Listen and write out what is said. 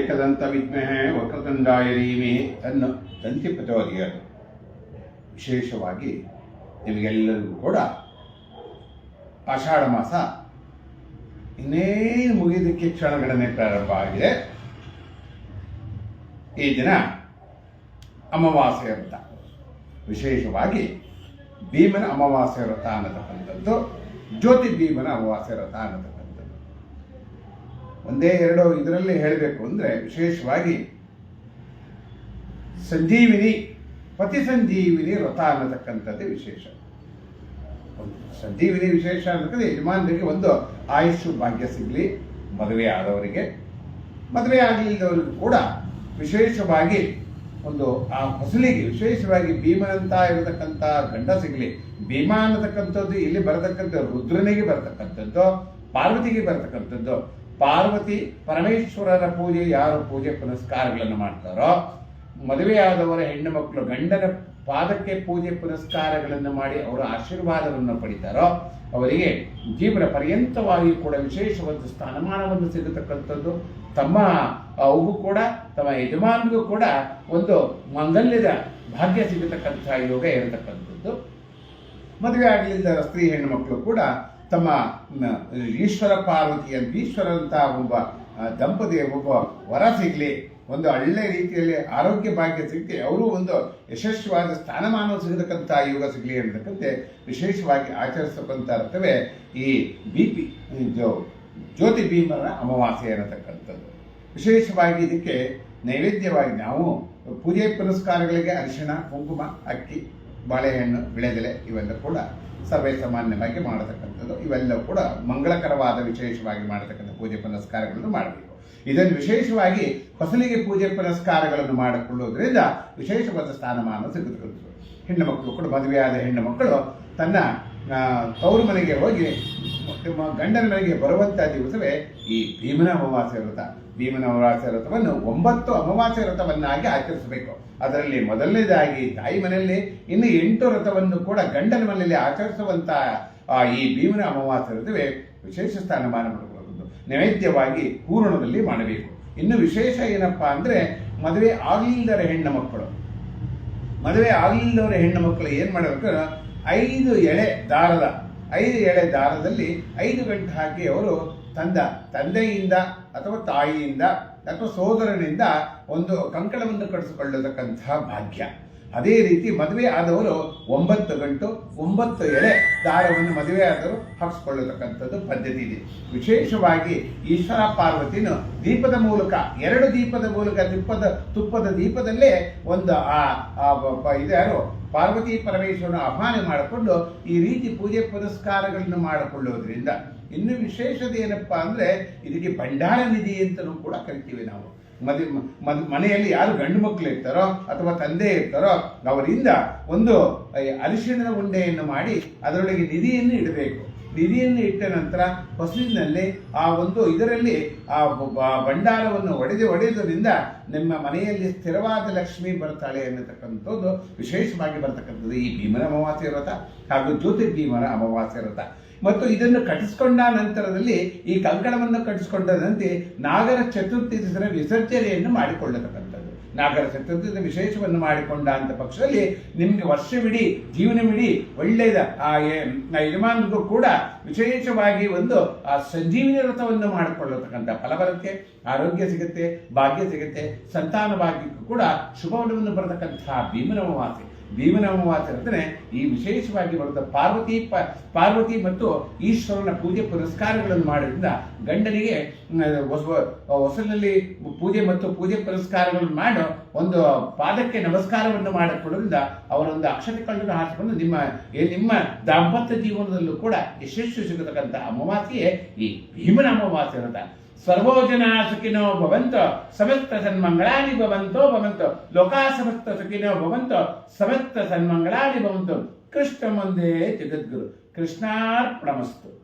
ಏಕದಂತ ವಿದ್ಮಹೆ ವಕ್ರತುಂಡಾಯ ರೀಮೆ ಅನ್ನೋ ತಂತಿ ಪ್ರಚೋದಯರು ವಿಶೇಷವಾಗಿ ನಿಮಗೆಲ್ಲರಿಗೂ ಕೂಡ ಆಷಾಢ ಮಾಸ ಇನ್ನೇನು ಮುಗಿದಕ್ಕೆ ಕ್ಷಣಗಣನೆ ಪ್ರಾರಂಭ ಆಗಿದೆ. ಈ ದಿನ ಅಮಾವಾಸ್ಯೆ ವ್ರತ. ವಿಶೇಷವಾಗಿ ಭೀಮನ ಅಮಾವಾಸ್ಯೆ ವ್ರತ ಅನ್ನತಕ್ಕಂಥದ್ದು. ಜ್ಯೋತಿ ಭೀಮನ ಅಮಾವಾಸ್ಯ ವ್ರತ ಅನ್ನತಕ್ಕಂಥದ್ದು. ಒಂದೇ ಎರಡು ಇದರಲ್ಲಿ ಹೇಳಬೇಕು ಅಂದರೆ ವಿಶೇಷವಾಗಿ ಸಂಜೀವಿನಿ ಪತಿ ಸಂಜೀವಿನಿ ವ್ರತ ಅನ್ನತಕ್ಕಂಥದ್ದು ವಿಶೇಷ. ಸಂಜೀವಿನಿ ವಿಶೇಷ ಅನ್ನತಕ್ಕಂಥ ಯಜಮಾನರಿಗೆ ಒಂದು ಆಯುಷು ಭಾಗ್ಯ ಸಿಗಲಿ, ಮದುವೆ ಆದವರಿಗೆ. ಮದುವೆ ಆಗಲಿಲ್ಲದವರಿಗೂ ಕೂಡ ವಿಶೇಷವಾಗಿ ಒಂದು ಆ ಹೊಸಲಿಗೆ ವಿಶೇಷವಾಗಿ ಭೀಮನಂತ ಇರತಕ್ಕಂಥ ಗಂಡ ಸಿಗಲಿ. ಭೀಮ ಅನ್ನತಕ್ಕಂಥದ್ದು ಇಲ್ಲಿ ಬರತಕ್ಕಂಥ ರುದ್ರನಿಗೆ ಬರತಕ್ಕಂಥದ್ದು, ಪಾರ್ವತಿಗೆ ಬರತಕ್ಕಂಥದ್ದು. ಪಾರ್ವತಿ ಪರಮೇಶ್ವರರ ಪೂಜೆ ಯಾರು ಪೂಜೆ ಪುನಸ್ಕಾರಗಳನ್ನು ಮಾಡ್ತಾರೋ, ಮದುವೆಯಾದವರ ಹೆಣ್ಣು ಮಕ್ಕಳು ಗಂಡನ ಪಾದಕ್ಕೆ ಪೂಜೆ ಪುನಸ್ಕಾರಗಳನ್ನು ಮಾಡಿ ಅವರ ಆಶೀರ್ವಾದವನ್ನು ಪಡಿತಾರೋ, ಅವರಿಗೆ ಜೀವನ ಪರ್ಯಂತವಾಗಿ ಕೂಡ ವಿಶೇಷವಾದ ಸ್ಥಾನಮಾನವನ್ನು ಸಿಗತಕ್ಕಂಥದ್ದು. ತಮ್ಮ ಅವಗೂ ಕೂಡ, ತಮ್ಮ ಯಜಮಾನಿಗೂ ಕೂಡ ಒಂದು ಮಂಗಲ್ಯದ ಭಾಗ್ಯ ಸಿಗತಕ್ಕಂಥ ಯೋಗ ಇರತಕ್ಕಂಥದ್ದು. ಮದುವೆ ಆಗಲಿಲ್ಲದ ಸ್ತ್ರೀ ಹೆಣ್ಣು ಮಕ್ಕಳು ಕೂಡ ತಮ್ಮ ಈಶ್ವರ ಪಾರ್ವತಿಯ ಈಶ್ವರಂತ ಒಬ್ಬ ದಂಪತಿಯ ದಂಪತಿ, ಒಬ್ಬ ವರ ಸಿಗಲಿ, ಒಂದು ಒಳ್ಳೆ ರೀತಿಯಲ್ಲಿ ಆರೋಗ್ಯ ಭಾಗ್ಯ ಸಿಗಲಿ, ಅವರು ಒಂದು ಯಶಸ್ವಾದ ಸ್ಥಾನಮಾನ ಸಿಗತಕ್ಕಂಥ ಯೋಗ ಸಿಗಲಿ ಅನ್ನತಕ್ಕಂತೆ ವಿಶೇಷವಾಗಿ ಆಚರಿಸತಕ್ಕಂಥ ಅರ್ಥವೇ ಈ ಬಿ ಪಿ ಜ್ಯೋತಿ ಭೀಮರ ಅಮಾವಾಸ್ಯೆ ಅನ್ನತಕ್ಕಂಥದ್ದು. ವಿಶೇಷವಾಗಿ ಇದಕ್ಕೆ ನೈವೇದ್ಯವಾಗಿ ನಾವು ಪೂಜೆ ಪುರಸ್ಕಾರಗಳಿಗೆ ಅರಿಶಿಣ, ಕುಂಕುಮ, ಅಕ್ಕಿ ಬಾಳೆಹಣ್ಣು ವಿಳೆದೆಲೆ ಇವೆಲ್ಲ ಕೂಡ ಸರ್ವೇ ಸಾಮಾನ್ಯವಾಗಿ ಮಾಡತಕ್ಕಂಥದ್ದು. ಇವೆಲ್ಲ ಕೂಡ ಮಂಗಳಕರವಾದ ವಿಶೇಷವಾಗಿ ಮಾಡತಕ್ಕಂಥ ಪೂಜೆ ಪುನಸ್ಕಾರಗಳನ್ನು ಮಾಡಬೇಕು. ಇದನ್ನು ವಿಶೇಷವಾಗಿ ಫಸಲಿಗೆ ಪೂಜೆ ಪುನಸ್ಕಾರಗಳನ್ನು ಮಾಡಿಕೊಳ್ಳುವುದರಿಂದ ವಿಶೇಷವಾದ ಸ್ಥಾನಮಾನ ಸಿಗುತ್ತದೆ. ಹೆಣ್ಣು ಮಕ್ಕಳು ಕೂಡ ಮದುವೆಯಾದ ಹೆಣ್ಣು ಮಕ್ಕಳು ತನ್ನ ತವರು ಮನೆಗೆ ಹೋಗಿ ಗಂಡನ ಮನೆಗೆ ಬರುವಂತಹ ದಿವಸವೇ ಈ ಭೀಮನ ಅಮಾವಾಸ್ಯ ವ್ರತ. ಭೀಮನ ಅಮಾವಾಸ್ಯ ವ್ರತವನ್ನು ಒಂಬತ್ತು ಅಮಾವಾಸ್ಯ ವ್ರತವನ್ನಾಗಿ ಆಚರಿಸಬೇಕು. ಅದರಲ್ಲಿ ಮೊದಲನೇದಾಗಿ ತಾಯಿ ಮನೆಯಲ್ಲಿ, ಇನ್ನು ಎಂಟು ವ್ರತವನ್ನು ಕೂಡ ಗಂಡನ ಮನೆಯಲ್ಲಿ ಆಚರಿಸುವಂತಹ ಈ ಭೀಮನ ಅಮಾವಾಸ್ಯ ವ್ರತವೇ ವಿಶೇಷ ಸ್ಥಾನಮಾನ ಪಡೆದುಕೊಳ್ಳುವುದು ನೈವೇದ್ಯವಾಗಿ ಪೂರ್ಣದಲ್ಲಿ ಮಾಡಬೇಕು. ಇನ್ನು ವಿಶೇಷ ಏನಪ್ಪಾ ಅಂದ್ರೆ, ಮದುವೆ ಆಗಿಲ್ಲದರ ಹೆಣ್ಣು ಮಕ್ಕಳು. ಮದುವೆ ಆಗಲಿಲ್ಲದವರ ಹೆಣ್ಣು ಮಕ್ಕಳು ಏನು ಮಾಡಬೇಕು? ಐದು ಎಳೆ ದಾರದ, ಐದು ಎಳೆ ದಾರದಲ್ಲಿ ಐದು ಗಂಟೆ ಹಾಕಿ ಅವರು ತಂದ, ತಂದೆಯಿಂದ ಅಥವಾ ತಾಯಿಯಿಂದ ಅಥವಾ ಸೋದರನಿಂದ ಒಂದು ಕಂಕಣವನ್ನು ಕಟ್ಟಿಸಿಕೊಳ್ಳತಕ್ಕಂತಹ ಭಾಗ್ಯ. ಅದೇ ರೀತಿ ಮದುವೆ ಆದವರು ಒಂಬತ್ತು ಗಂಟು, ಒಂಬತ್ತು ಎಳೆ ದಾರವನ್ನು ಮದುವೆ ಆದರೂ ಹಾಕಿಸ್ಕೊಳ್ಳತಕ್ಕಂಥದ್ದು ಪದ್ಧತಿ ಇದೆ. ವಿಶೇಷವಾಗಿ ಈಶ್ವರ ಪಾರ್ವತಿನು ದೀಪದ ಮೂಲಕ, ಎರಡು ದೀಪದ ಮೂಲಕ ತುಪ್ಪದ ತುಪ್ಪದ ದೀಪದಲ್ಲೇ ಒಂದು ಆ ಇದ್ಯಾರು ಪಾರ್ವತಿ ಪರಮೇಶ್ವರನ ಆಹ್ವಾನ ಮಾಡಿಕೊಂಡು ಈ ರೀತಿ ಪೂಜೆ ಪುರಸ್ಕಾರಗಳನ್ನು ಮಾಡಿಕೊಳ್ಳೋದ್ರಿಂದ ಇನ್ನು ವಿಶೇಷತೆ ಏನಪ್ಪಾ ಅಂದ್ರೆ ಇದಕ್ಕೆ ಭಂಡಾರ ನಿಧಿ ಅಂತಲೂ ಕೂಡ ಕರಿತೀವಿ ನಾವು. ಮದಿ ಮನೆಯಲ್ಲಿ ಯಾರು ಗಂಡು ಮಕ್ಕಳು ಇರ್ತಾರೋ ಅಥವಾ ತಂದೆ ಇರ್ತಾರೋ ಅವರಿಂದ ಒಂದು ಅರಿಶಿಣದ ಉಂಡೆಯನ್ನು ಮಾಡಿ ಅದರೊಳಗೆ ನಿಧಿಯನ್ನು ಇಡಬೇಕು. ನಿಧಿಯನ್ನು ಇಟ್ಟ ನಂತರ ಹೊಸಲಿನಲ್ಲಿ ಆ ಒಂದು ಇದರಲ್ಲಿ ಆ ಭಂಡಾರವನ್ನು ಒಡೆದು ಒಡೆಯುವುದರಿಂದ ನಿಮ್ಮ ಮನೆಯಲ್ಲಿ ಸ್ಥಿರವಾದ ಲಕ್ಷ್ಮಿ ಬರ್ತಾಳೆ ಅನ್ನತಕ್ಕಂಥದ್ದು ವಿಶೇಷವಾಗಿ ಬರ್ತಕ್ಕಂಥದ್ದು ಈ ಭೀಮನ ಅಮಾವಾಸ್ಯ ವ್ರತ ಹಾಗೂ ಜ್ಯೋತಿರ್ಭೀಮನ ಅಮಾವಾಸ್ಯ ವ್ರತ. ಮತ್ತು ಇದನ್ನು ಕಟ್ಟಿಸಿಕೊಂಡ ನಂತರದಲ್ಲಿ ಈ ಕಂಕಣವನ್ನು ಕಟ್ಟಿಸಿಕೊಂಡದಂತೆ ನಾಗರ ಚತುರ್ಥಿ ದಿಸರ ವಿಸರ್ಜನೆಯನ್ನು ಮಾಡಿಕೊಳ್ಳತಕ್ಕಂಥದ್ದು. ನಾಗರ ಚತುರ್ಥದ ವಿಶೇಷವನ್ನು ಮಾಡಿಕೊಂಡ ಅಂತ ಪಕ್ಷದಲ್ಲಿ ನಿಮಗೆ ವರ್ಷವಿಡೀ, ಜೀವನವಿಡೀ ಒಳ್ಳೆಯದ. ಆ ಯ- ಆ ಯಜಮಾನರಿಗೂ ಕೂಡ ವಿಶೇಷವಾಗಿ ಒಂದು, ಆ, ಸಂಜೀವಿನಿ ವ್ರತವನ್ನು ಮಾಡಿಕೊಳ್ಳತಕ್ಕಂಥ ಫಲ ಬರುತ್ತೆ, ಆರೋಗ್ಯ ಸಿಗುತ್ತೆ, ಭಾಗ್ಯ ಸಿಗುತ್ತೆ, ಸಂತಾನ ಭಾಗ್ಯಕ್ಕೂ ಕೂಡ ಶುಭವನ್ನು ಬರತಕ್ಕಂತಹ ಭೀಮನ ಅಂದರೆ ಈ ವಿಶೇಷವಾಗಿ ಬರುತ್ತ ಪಾರ್ವತಿ ಪಾರ್ವತಿ ಮತ್ತು ಈಶ್ವರನ ಪೂಜೆ ಪುರಸ್ಕಾರಗಳನ್ನು ಮಾಡೋದ್ರಿಂದ ಗಂಡನಿಗೆ ಹೊಸಲಲ್ಲಿ ಹೊಸ- ಹೊಸಲಿನಲ್ಲಿ ಪೂಜೆ ಮತ್ತು ಪೂಜೆ ಪುರಸ್ಕಾರಗಳನ್ನು ಮಾಡೋ ಒಂದು ಪಾದಕ್ಕೆ ನಮಸ್ಕಾರವನ್ನು ಮಾಡಿಕೊಳ್ಳೋದ್ರಿಂದ ಅವರೊಂದು ಅಕ್ಷತೆಗಳನ್ನು ಹಾಕಿಕೊಂಡು ನಿಮ್ಮ ನಿಮ್ಮ ದಾಂಪತ್ಯ ಜೀವನದಲ್ಲೂ ಕೂಡ ಯಶಸ್ಸು ಸಿಗತಕ್ಕಂಥ ಅಮಾವಾಸ್ಯೆ ಈ ಭೀಮನ ಅಮಾವಾಸ್ಯ ಸರ್ವೋ ಜನ ಸುಖಿನೋ ಭವಂತ, ಸಮಸ್ತ ಸನ್ಮಂಗಳಾನಿ ಭವಂತೋ, ಭವಂತ. ಲೋಕಾ ಸಮಸ್ತ ಸುಖಿನೋ ಭವಂತ, ಸಮಸ್ತ ಸನ್ಮಂಗಳಾನಿ ಭವಂತೋ. ಕೃಷ್ಣ ಮುಂದೆ ಜಗದ್ಗುರು. ಕೃಷ್ಣಾರ್ಪಣಮಸ್ತು.